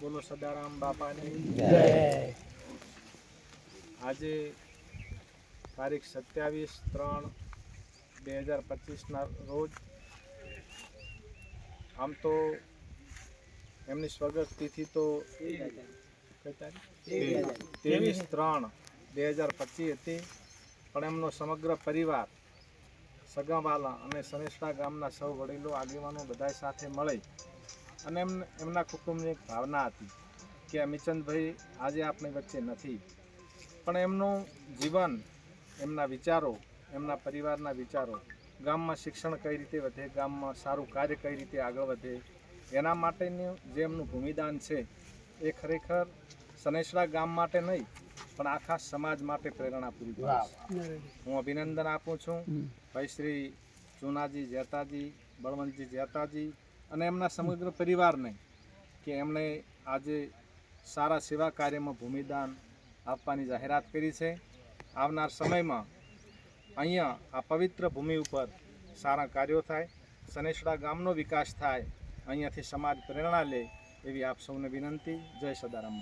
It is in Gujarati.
બોલો સદારામ બાપાની. આજે તારીખ સત્યાવીસ ત્રણ બે હજાર પચીસના રોજ આમ તો એમની સ્વગત તિથિ તો ત્રેવીસ ત્રણ બે હજાર પચીસ હતી પણ એમનો સમગ્ર પરિવાર સગાવાલા અને સનેસરા ગામના સૌ વડીલો આગેવાનો બધા સાથે મળી અને એમ એમના કુટુંબની એક ભાવના હતી કે અમિચંદભાઈ આજે આપણી વચ્ચે નથી. પણ એમનું જીવન એમના વિચારો એમના પરિવારના વિચારો ગામમાં શિક્ષણ કઈ રીતે વધે ગામમાં સારું કાર્ય કઈ રીતે આગળ વધે એના માટેનું જે એમનું ભૂમિદાન છે એ ખરેખર સનેસરા ગામ માટે નહીં પણ આખા સમાજ માટે પ્રેરણા પૂરી પાડે હું અભિનંદન આપું છું. ભાઈ શ્રી ચુનાજી જેતાજી બળવંતજી જેતાજી અને એમના સમગ્ર પરિવારને કે એમણે આજે સારા સેવા કાર્યમાં ભૂમિદાન આપવાની જાહેરાત કરી છે. આવનાર સમયમાં અહીંયા આ પવિત્ર ભૂમિ ઉપર સારા કાર્યો થાય, સનેસડા ગામનો વિકાસ થાય, અહીંયાથી સમાજ પ્રેરણા લે એવી આપ સૌને વિનંતી. જય સદારામ